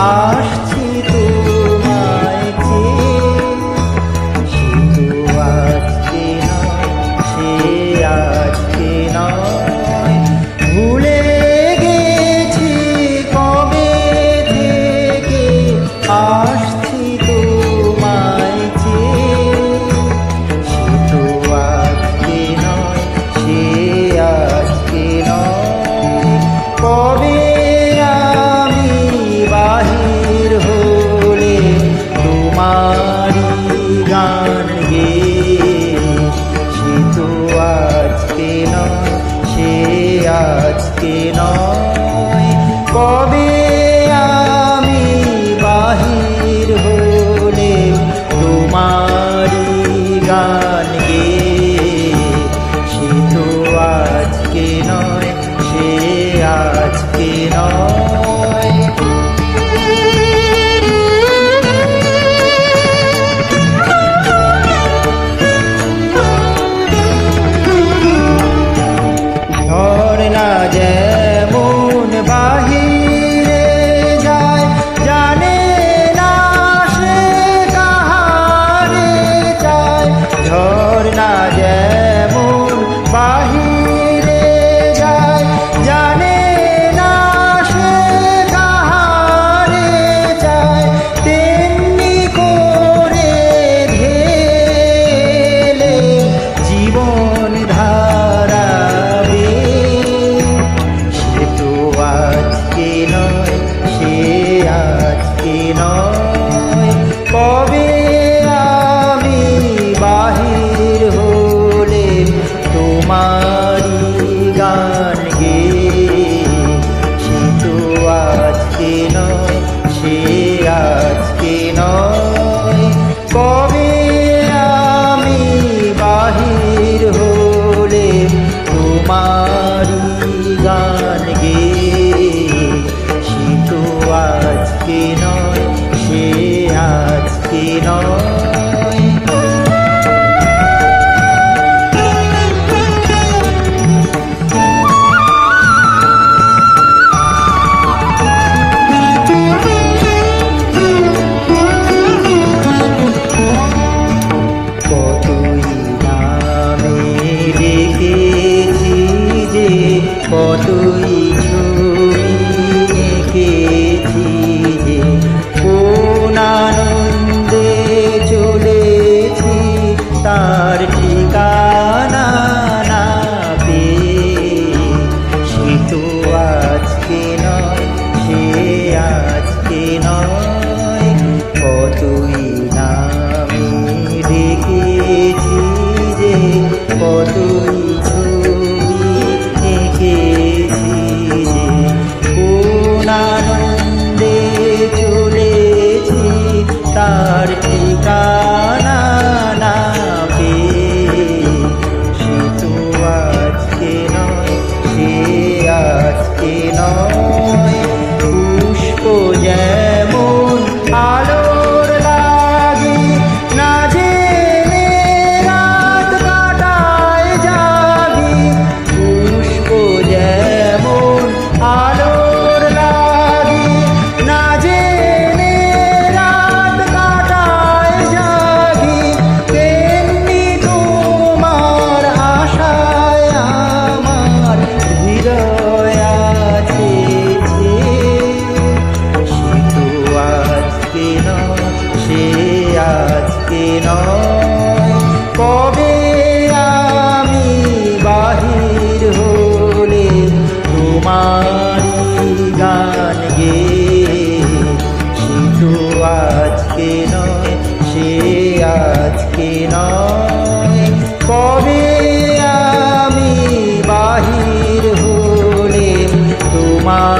আসছি তোমায় আজকে নয় সে আজকে নয় kỳ nói. না তোমারি আজকে নয় পরে আমি বাহির হলে তোমার